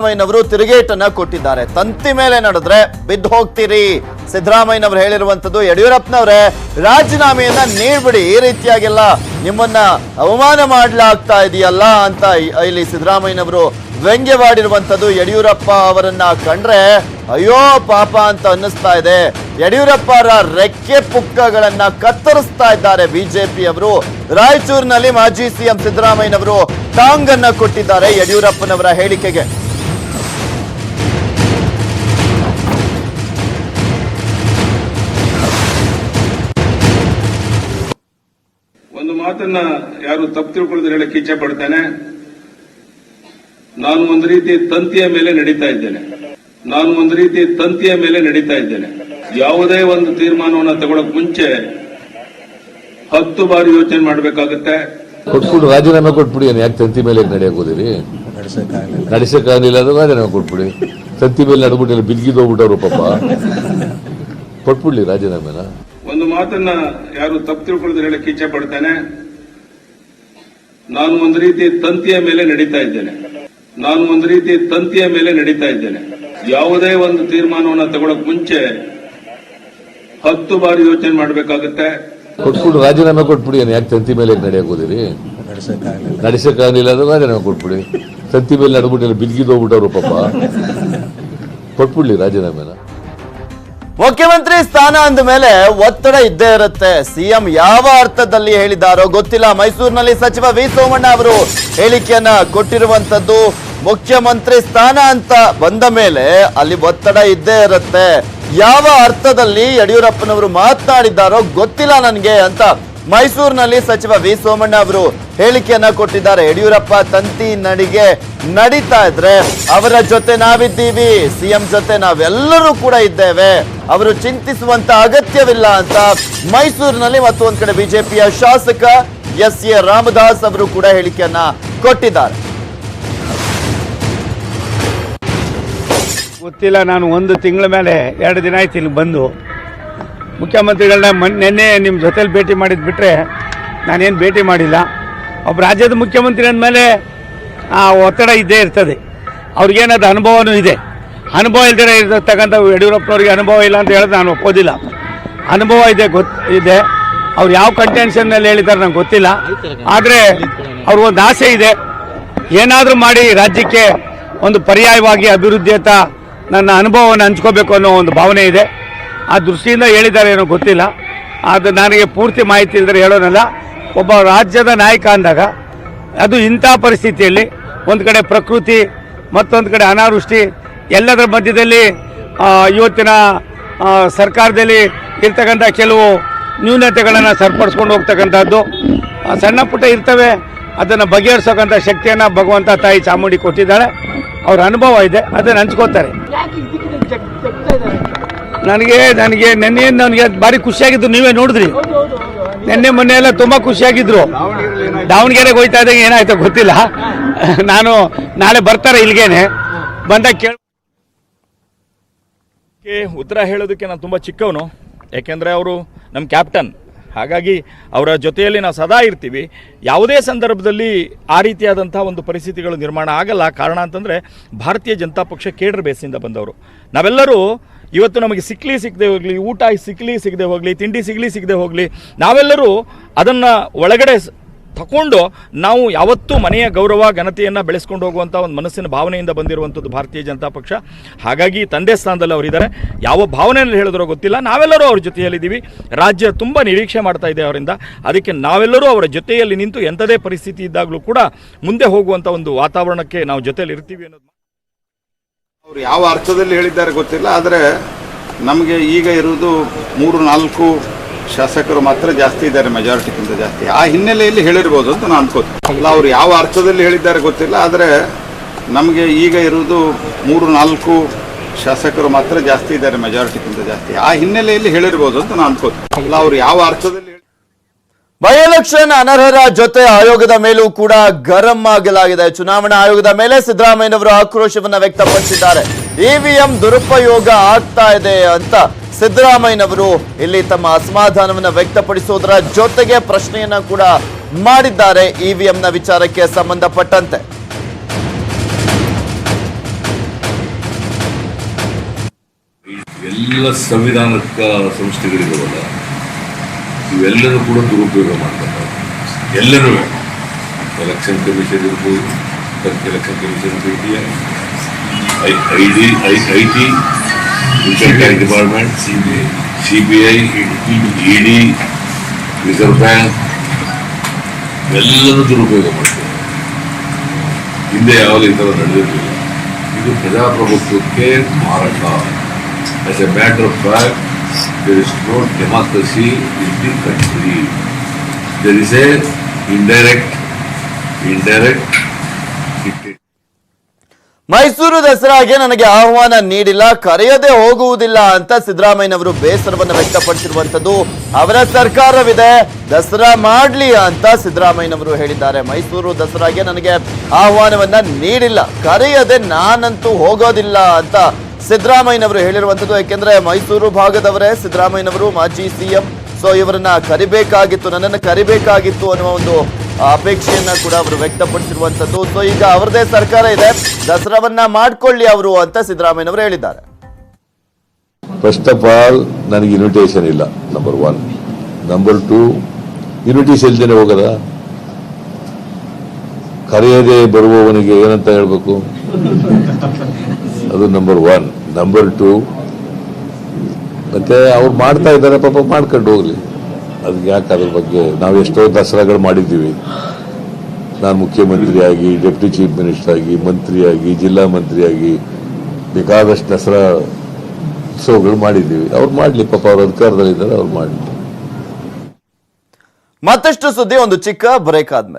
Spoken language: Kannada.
ಸಿದ್ದರಾಮಯ್ಯನವರು ತಿರುಗೇಟನ್ನ ಕೊಟ್ಟಿದ್ದಾರೆ. ತಂತಿ ಮೇಲೆ ನಡೆದ್ರೆ ಬಿದ್ದು ಹೋಗ್ತೀರಿ. ಸಿದ್ದರಾಮಯ್ಯನವರು ಹೇಳಿರುವಂತದ್ದು ಯಡಿಯೂರಪ್ಪನವರೇ, ರಾಜೀನಾಮೆಯನ್ನ ನೀಡ್ಬಿಡಿ. ಈ ರೀತಿಯಾಗೆಲ್ಲ ನಿಮ್ಮನ್ನ ಅವಮಾನ ಮಾಡ್ಲಾಗ್ತಾ ಇದೆಯಲ್ಲ ಅಂತ ಇಲ್ಲಿ ಸಿದ್ದರಾಮಯ್ಯನವರು ವ್ಯಂಗ್ಯವಾಡಿರುವಂತದ್ದು ಯಡಿಯೂರಪ್ಪ ಅವರನ್ನ ಕಂಡ್ರೆ, ಅಯ್ಯೋ ಪಾಪ ಅಂತ ಅನ್ನಿಸ್ತಾ ಇದೆ. ಯಡಿಯೂರಪ್ಪರ ರೆಕ್ಕೆ ಪುಕ್ಕಗಳನ್ನ ಕತ್ತರಿಸ್ತಾ ಇದ್ದಾರೆ ಬಿಜೆಪಿ ಅವರು ರಾಯಚೂರಿನಲ್ಲಿ ಮಾಜಿ ಸಿಎಂ ಸಿದ್ದರಾಮಯ್ಯನವರು ಟಾಂಗ್ ಅನ್ನ ಕೊಟ್ಟಿದ್ದಾರೆ ಯಡಿಯೂರಪ್ಪನವರ ಹೇಳಿಕೆಗೆ. ಒಂದು ಮಾತನ್ನ ಯಾರು ತಪ್ಪು ತಿಳ್ಕೊಳ್ಳೋದು ಹೇಳಕ್ಕೆ ಇಚ್ಛೆ ಪಡ್ತೇನೆ. ನಾನು ಒಂದು ರೀತಿ ತಂತಿಯ ಮೇಲೆ ನಡೀತಾ ಇದ್ದೇನೆ. ನಾನು ಒಂದು ರೀತಿ ತಂತಿಯ ಮೇಲೆ ನಡೀತಾ ಇದ್ದೇನೆ. ಯಾವುದೇ ಒಂದು ತೀರ್ಮಾನವನ್ನು ತಗೊಳಕ್ ಮುಂಚೆ ಹತ್ತು ಬಾರಿ ಯೋಚನೆ ಮಾಡಬೇಕಾಗುತ್ತೆ. ಕೊಟ್ಬಿಡು, ರಾಜೀನಾಮೆ ಕೊಟ್ಬಿಡಿ ಯಾಕೆ ತಂತಿ ಮೇಲೆ ನಡೆಯಕ್ ಹೋದಿರಿ ನಡೆಸಕ್ಕಾಗಲಿಲ್ಲ ಅದು ರಾಜೀನಾಮೆ ಕೊಟ್ಬಿಡಿ. ತಂತಿ ಮೇಲೆ ನಡ್ಬಿಟ್ಟಿಲ್ಲ ಬಿದ್ಗಿದ್ದು ಪಾಪ. ಕೊಟ್ಬಿಡ್ಲಿ ರಾಜೀನಾಮೆನ. ಒಂದು ಮಾತನ್ನ ಯಾರು ತಪ್ಪು ತಿಳ್ಕೊಳ್ಳೋದು ಹೇಳಕ್ಕೆ ಇಚ್ಛೆ ಪಡ್ತೇನೆ. ನಾನು ಒಂದು ರೀತಿ ತಂತಿಯ ಮೇಲೆ ನಡೀತಾ ಇದ್ದೇನೆ. ನಾನು ಒಂದು ರೀತಿ ತಂತಿಯ ಮೇಲೆ ನಡೀತಾ ಇದ್ದೇನೆ. ಯಾವುದೇ ಒಂದು ತೀರ್ಮಾನವನ್ನು ತಗೊಳಕ್ ಮುಂಚೆ ಹತ್ತು ಬಾರಿ ಯೋಚನೆ ಮಾಡಬೇಕಾಗುತ್ತೆ. ಕೊಟ್ಬಿಡು, ರಾಜೀನಾಮೆ ಕೊಟ್ಬಿಡಿ ಯಾಕೆ ತಂತಿ ಮೇಲೆ ನಡೆಯಕೋದಿರಿ? ನಡೆಸಕ್ಕಾಗಲಿಲ್ಲ. ಅಂದ್ರೆ ರಾಜೀನಾಮೆ ಕೊಟ್ಬಿಡಿ. ತಂತಿ ಮೇಲೆ ನಡ್ಬಿಟ್ಟಿಲ್ಲ ಬಿದ್ಗಿದ್ದು ಪಾಪ. ಕೊಟ್ಬಿಡ್ಲಿ ರಾಜೀನಾಮೆನ. ಮುಖ್ಯಮಂತ್ರಿ ಸ್ಥಾನ ಅಂದ ಮೇಲೆ ಒತ್ತಡ ಇದ್ದೇ ಇರುತ್ತೆ. ಸಿಎಂ ಯಾವ ಅರ್ಥದಲ್ಲಿ ಹೇಳಿದಾರೋ ಗೊತ್ತಿಲ್ಲ. ಮೈಸೂರಿನಲ್ಲಿ ಸಚಿವ ವಿ ಸೋಮಣ್ಣ ಅವರು ಹೇಳಿಕೆಯನ್ನ ಕೊಟ್ಟಿರುವಂತದ್ದು ಮುಖ್ಯಮಂತ್ರಿ ಸ್ಥಾನ ಅಂತ ಬಂದ ಮೇಲೆ ಅಲ್ಲಿ ಒತ್ತಡ ಇದ್ದೇ ಇರುತ್ತೆ. ಯಾವ ಅರ್ಥದಲ್ಲಿ ಯಡಿಯೂರಪ್ಪನವರು ಮಾತನಾಡಿದ್ದಾರೋ ಗೊತ್ತಿಲ್ಲ ನನಗೆ ಅಂತ ಮೈಸೂರಿನಲ್ಲಿ ಸಚಿವ ವಿ ಸೋಮಣ್ಣ ಅವರು ಹೇಳಿಕೆಯನ್ನ ಕೊಟ್ಟಿದ್ದಾರೆ. ಯಡಿಯೂರಪ್ಪ ತಂತಿ ನಡಿಗೆ ನಡೀತಾ ಇದ್ರೆ ಅವರ ಜೊತೆ ನಾವಿದ್ದೀವಿ. ಸಿಎಂ ಜೊತೆ ನಾವೆಲ್ಲರೂ ಕೂಡ ಇದ್ದೇವೆ. ಅವರು ಚಿಂತಿಸುವಂತ ಅಗತ್ಯವಿಲ್ಲ ಅಂತ ಮೈಸೂರಿನಲ್ಲಿ ಮತ್ತು ಒಂದ್ ಕಡೆ ಬಿಜೆಪಿಯ ಶಾಸಕ ಎಸ್ ಎ ರಾಮದಾಸ್ ಅವರು ಕೂಡ ಹೇಳಿಕೆಯನ್ನ ಕೊಟ್ಟಿದ್ದಾರೆ. ಗೊತ್ತಿಲ್ಲ ನಾನು ಒಂದು ತಿಂಗಳ ಮೇಲೆ ಎರಡು ದಿನ ಆಯ್ತು ಇಲ್ಲಿ ಬಂದು. ಮುಖ್ಯಮಂತ್ರಿಗಳನ್ನ ಮೊನ್ನೆ ನಿನ್ನೆ ನಿಮ್ಮ ಜೊತೆಲಿ ಭೇಟಿ ಮಾಡಿದ್ದು ಬಿಟ್ಟರೆ ನಾನೇನು ಭೇಟಿ ಮಾಡಿಲ್ಲ. ಒಬ್ಬ ರಾಜ್ಯದ ಮುಖ್ಯಮಂತ್ರಿ ಅಂದಮೇಲೆ, ಆ, ಒತ್ತಡ ಇದ್ದೇ ಇರ್ತದೆ. ಅವ್ರಿಗೇನದು ಅನುಭವನೂ ಇದೆ. ಅನುಭವ ಇಲ್ದೇ ಇರತಕ್ಕಂಥ ಯಡಿಯೂರಪ್ಪನವ್ರಿಗೆ ಅನುಭವ ಇಲ್ಲ ಅಂತ ಹೇಳಿದ್ರೆ ನಾನು ಒಪ್ಪೋದಿಲ್ಲ. ಅನುಭವ ಇದೆ, ಗೊತ್, ಇದೆ. ಅವ್ರು ಯಾವ ಕಂಟೆನ್ಷನ್ನಲ್ಲಿ ಹೇಳಿದ್ದಾರೆ ನಂಗೆ ಗೊತ್ತಿಲ್ಲ. ಆದರೆ ಅವ್ರಿಗೊಂದು ಆಸೆ ಇದೆ. ಏನಾದರೂ ಮಾಡಿ ರಾಜ್ಯಕ್ಕೆ ಒಂದು ಪರ್ಯಾಯವಾಗಿ ಅಭಿವೃದ್ಧಿಯತ್ತ ನನ್ನ ಅನುಭವವನ್ನು ಹಂಚ್ಕೋಬೇಕು ಅನ್ನೋ ಒಂದು ಭಾವನೆ ಇದೆ. ಆ ದೃಷ್ಟಿಯಿಂದ ಹೇಳಿದ್ದಾರೆ ಏನೋ ಗೊತ್ತಿಲ್ಲ. ಅದು ನನಗೆ ಪೂರ್ತಿ ಮಾಹಿತಿ ಇಲ್ಲದ್ರೆ ಹೇಳೋನಲ್ಲ. ಒಬ್ಬ ರಾಜ್ಯದ ನಾಯಕ ಅಂದಾಗ, ಅದು ಇಂಥ ಪರಿಸ್ಥಿತಿಯಲ್ಲಿ ಒಂದು ಕಡೆ ಪ್ರಕೃತಿ, ಮತ್ತೊಂದು ಕಡೆ ಅನಾವೃಷ್ಟಿ, ಎಲ್ಲದರ ಮಧ್ಯದಲ್ಲಿ ಇವತ್ತಿನ ಸರ್ಕಾರದಲ್ಲಿ ಇರ್ತಕ್ಕಂಥ ಕೆಲವು ನ್ಯೂನತೆಗಳನ್ನು ಸರಿಪಡಿಸ್ಕೊಂಡು ಹೋಗ್ತಕ್ಕಂಥದ್ದು ಸಣ್ಣ ಪುಟ್ಟ ಇರ್ತವೆ. ಅದನ್ನು ಬಗೆಹರಿಸೋಕ್ಕಂಥ ಶಕ್ತಿಯನ್ನು ಭಗವಂತ ತಾಯಿ ಚಾಮುಂಡಿ ಕೊಟ್ಟಿದ್ದಾಳೆ. ಅವ್ರ ಅನುಭವ ಇದೆ. ಅದನ್ನು ಹಂಚ್ಕೋತಾರೆ. ನನಗೆ ನನಗೆ ನೆನ್ನೆ ನನಗೆ ಭಾರಿ ಖುಷಿಯಾಗಿದ್ದು ನೀವೇ ನೋಡಿದ್ರಿ. ನಿನ್ನೆ ಮೊನ್ನೆ ಎಲ್ಲ ತುಂಬ ಖುಷಿಯಾಗಿದ್ರು. ದಾವಣಗೆರೆಗೆ ಹೋಯ್ತಾ ಇದ್ದಾಗ ಏನಾಯ್ತೋ ಗೊತ್ತಿಲ್ಲ. ನಾನು ನಾಳೆ ಬರ್ತಾರೆ ಇಲ್ಲಿಗೇನೆ. ಬಂದಾಗ ಕೇಳ ಉತ್ತರ ಹೇಳೋದಕ್ಕೆ ನಾನು ತುಂಬ ಚಿಕ್ಕವನು. ಯಾಕೆಂದರೆ ಅವರು ನಮ್ಮ ಕ್ಯಾಪ್ಟನ್. ಹಾಗಾಗಿ ಅವರ ಜೊತೆಯಲ್ಲಿ ನಾವು ಸದಾ ಇರ್ತೀವಿ. ಯಾವುದೇ ಸಂದರ್ಭದಲ್ಲಿ ಆ ರೀತಿಯಾದಂಥ ಒಂದು ಪರಿಸ್ಥಿತಿಗಳು ನಿರ್ಮಾಣ ಆಗಲ್ಲ. ಕಾರಣ ಅಂತಂದರೆ ಭಾರತೀಯ ಜನತಾ ಪಕ್ಷ ಕೇಡರ್ ಬೇಸಿಂದ ಬಂದವರು. ನಾವೆಲ್ಲರೂ ಇವತ್ತು ನಮಗೆ ಸಿಕ್ಲಿ ಸಿಗದೆ ಹೋಗಲಿ, ಊಟ ಸಿಕ್ಲಿ ಸಿಗದೆ ಹೋಗಲಿ, ತಿಂಡಿ ಸಿಗಲಿ ಸಿಗದೆ ಹೋಗಲಿ, ನಾವೆಲ್ಲರೂ ಅದನ್ನು ಒಳಗಡೆ ತಗೊಂಡು ನಾವು ಯಾವತ್ತೂ ಮನೆಯ ಗೌರವ, ಘನತೆಯನ್ನು ಬೆಳೆಸ್ಕೊಂಡು ಹೋಗುವಂಥ ಒಂದು ಮನಸ್ಸಿನ ಭಾವನೆಯಿಂದ ಬಂದಿರುವಂಥದ್ದು ಭಾರತೀಯ ಜನತಾ ಪಕ್ಷ. ಹಾಗಾಗಿ ತಂದೆ ಸ್ಥಾನದಲ್ಲಿ ಅವರಿದ್ದಾರೆ. ಯಾವ ಭಾವನೆಯಲ್ಲಿ ಹೇಳಿದ್ರೋ ಗೊತ್ತಿಲ್ಲ. ನಾವೆಲ್ಲರೂ ಅವ್ರ ಜೊತೆಯಲ್ಲಿದ್ದೀವಿ. ರಾಜ್ಯ ತುಂಬ ನಿರೀಕ್ಷೆ ಮಾಡ್ತಾ ಇದೆ ಅವರಿಂದ. ಅದಕ್ಕೆ ನಾವೆಲ್ಲರೂ ಅವರ ಜೊತೆಯಲ್ಲಿ ನಿಂತು ಎಂಥದೇ ಪರಿಸ್ಥಿತಿ ಇದ್ದಾಗಲೂ ಕೂಡ ಮುಂದೆ ಹೋಗುವಂಥ ಒಂದು ವಾತಾವರಣಕ್ಕೆ ನಾವು ಜೊತೆಯಲ್ಲಿ ಇರ್ತೀವಿ ಅನ್ನೋದು ಅವರು ಯಾವ ಅರ್ಥದಲ್ಲಿ ಹೇಳಿದ್ದಾರೆ ಗೊತ್ತಿಲ್ಲ, ಆದರೆ ನಮಗೆ ಈಗ ಇರುವುದು ಮೂರು, ನಾಲ್ಕು ಶಾಸಕರು ಮಾತ್ರ ಜಾಸ್ತಿ ಇದ್ದಾರೆ ಮೆಜಾರಿಟಿಗಿಂತ ಜಾಸ್ತಿ. ಆ ಹಿನ್ನೆಲೆಯಲ್ಲಿ ಹೇಳಿರ್ಬೋದು ಅಂತ ನಾನು ಅನ್ಕೋತೀನಿ. ಅಲ್ಲ, ಅವರು ಯಾವ ಅರ್ಥದಲ್ಲಿ ಹೇಳಿದ್ದಾರೆ ಗೊತ್ತಿಲ್ಲ, ಆದರೆ ನಮಗೆ ಈಗ ಇರುವುದು ಮೂರು, ನಾಲ್ಕು ಶಾಸಕರು ಮಾತ್ರ ಜಾಸ್ತಿ ಇದ್ದಾರೆ ಮೆಜಾರಿಟಿಗಿಂತ ಜಾಸ್ತಿ. ಆ ಹಿನ್ನೆಲೆಯಲ್ಲಿ ಹೇಳಿರ್ಬೋದು ಅಂತ ನಾನು ಅನ್ಕೋತೀನಿ. ಅಲ್ಲ, ಅವರು ಯಾವ ಅರ್ಥದಲ್ಲಿ ಬೈ ಎಲೆಕ್ಷನ್ ಅನರ್ಹರ ಜೊತೆ ಆಯೋಗದ ಮೇಲೂ ಕೂಡ ಗರಂ ಆಗಲಾಗಿದೆ. ಚುನಾವಣಾ ಆಯೋಗದ ಮೇಲೆ ಸಿದ್ದರಾಮಯ್ಯನವರು ಆಕ್ರೋಶವನ್ನ ವ್ಯಕ್ತಪಡಿಸಿದ್ದಾರೆ. ಇವಿಎಂ ದುರುಪಯೋಗ ಆಗ್ತಾ ಇದೆ ಅಂತ ಸಿದ್ದರಾಮಯ್ಯನವರು ಇಲ್ಲಿ ತಮ್ಮ ಅಸಮಾಧಾನವನ್ನು ವ್ಯಕ್ತಪಡಿಸುವುದರ ಜೊತೆಗೆ ಪ್ರಶ್ನೆಯನ್ನ ಕೂಡ ಮಾಡಿದ್ದಾರೆ ಇವಿಎಂನ ವಿಚಾರಕ್ಕೆ ಸಂಬಂಧಪಟ್ಟಂತೆ. ಎಲ್ಲ ಸಂವಿಧಾನಕ ಸಂಸ್ಥೆಗಳಿದಾವಲ್ಲ ಇವೆಲ್ಲನೂ ಕೂಡ ದುರುಪಯೋಗ ಮಾಡ್ತಾರೆ. ಎಲ್ಲರೂ. ಎಲೆಕ್ಷನ್ ಕಮಿಷನ್ ಇರ್ಬೋದು ಎಲೆಕ್ಷನ್ ಕಮಿಷನ್ ಭೇಟಿಯ I D I I T income tax department C B I C B I E D reserve bank ಎಲ್ಲರೂ ದುರುಪಯೋಗ ಮಾಡ್ತಾರೆ. ಹಿಂದೆ ಯಾವಾಗ ಈ ಥರ ನಡೆದಿರಲಿಲ್ಲ. ಇದು ಪ್ರಜಾಪ್ರಭುತ್ವಕ್ಕೆ ಮಾರಾಟ as a matter of fact there is no democracy in the country. There is a indirect, indirect. Mysuru ದಸರಾಗೆ ನನಗೆ ಆಹ್ವಾನ ನೀಡಿಲ್ಲ ಕರೆಯದೆ ಹೋಗುವುದಿಲ್ಲ ಅಂತ ಸಿದ್ದರಾಮಯ್ಯನವರು ಬೇಸರವನ್ನು ವ್ಯಕ್ತಪಡಿಸಿರುವಂತದ್ದು ಅವರ ಸರ್ಕಾರವಿದೆ ದಸರಾ ಮಾಡಲಿ ಅಂತ ಸಿದ್ದರಾಮಯ್ಯನವರು ಹೇಳಿದ್ದಾರೆ ಮೈಸೂರು ದಸರಾಗೆ ನನಗೆ ಆಹ್ವಾನವನ್ನ ನೀಡಿಲ್ಲ ಕರೆಯದೆ ನಾನಂತೂ ಹೋಗೋದಿಲ್ಲ ಅಂತ ಸಿದ್ದರಾಮಯ್ಯನವರು ಹೇಳಿರುವಂಥದ್ದು ಯಾಕೆಂದ್ರೆ ಮೈಸೂರು ಭಾಗದವರೇ ಸಿದ್ದರಾಮಯ್ಯನವರು ಮಾಜಿ ಸಿಎಂ. ಸೊ ಇವರನ್ನ ಕರಿಬೇಕಾಗಿತ್ತು, ನನ್ನನ್ನು ಕರಿಬೇಕಾಗಿತ್ತು ಅನ್ನುವ ಒಂದು ಅಪೇಕ್ಷೆಯನ್ನ ಕೂಡ ಅವರು ವ್ಯಕ್ತಪಡಿಸಿರುವಂತದ್ದು ಸೊ ಈಗ ಅವರದೇ ಸರ್ಕಾರ ಇದೆ, ದಸರಾವನ್ನ ಮಾಡ್ಕೊಳ್ಳಿ ಅವರು ಅಂತ ಸಿದ್ದರಾಮಯ್ಯನವರು ಹೇಳಿದ್ದಾರೆ. ಫಸ್ಟ್ ಆಫ್ ಆಲ್ ನನಗೆ ಇನ್ವಿಟೇಷನ್ ಇಲ್ಲ number one number two invitation ಇಲ್ದೇನೆ ಹೋಗದ? ಕರೆಯದೆ ಬರುವವನಿಗೆ ಏನಂತ ಹೇಳ್ಬೇಕು? ಅದು ನಂಬರ್ ಒನ್ ನಂಬರ್ ಟು ಮತ್ತೆ ಅವ್ರು ಮಾಡ್ತಾ ಇದ್ದಾರೆ, ಪಾಪ ಮಾಡ್ಕೊಂಡು ಹೋಗ್ಲಿ. ಅದಕ್ಕೆ ಯಾಕೆ ಅದ್ರ ಬಗ್ಗೆ? ನಾವು ಎಷ್ಟೋ ದಸರಾಗಳು ಮಾಡಿದ್ದೀವಿ. ನಾನು ಮುಖ್ಯಮಂತ್ರಿಯಾಗಿ ಡೆಪ್ಟಿ ಚೀಫ್ ಮಿನಿಸ್ಟರ್ ಆಗಿ, ಮಂತ್ರಿಯಾಗಿ, ಜಿಲ್ಲಾ ಮಂತ್ರಿಯಾಗಿ ಬೇಕಾದಷ್ಟು ದಸರಾ ಉತ್ಸವಗಳು ಮಾಡಿದ್ದೀವಿ. ಅವ್ರು ಮಾಡಲಿ, ಪಾಪ ಅವ್ರ ಅಧಿಕಾರದಲ್ಲಿದ್ದಾರೆ, ಅವ್ರು ಮಾಡಲಿ. ಮತ್ತಷ್ಟು ಸುದ್ದಿ, ಒಂದು ಚಿಕ್ಕ ಬ್ರೇಕ್ ಆದ್ಮೇಲೆ.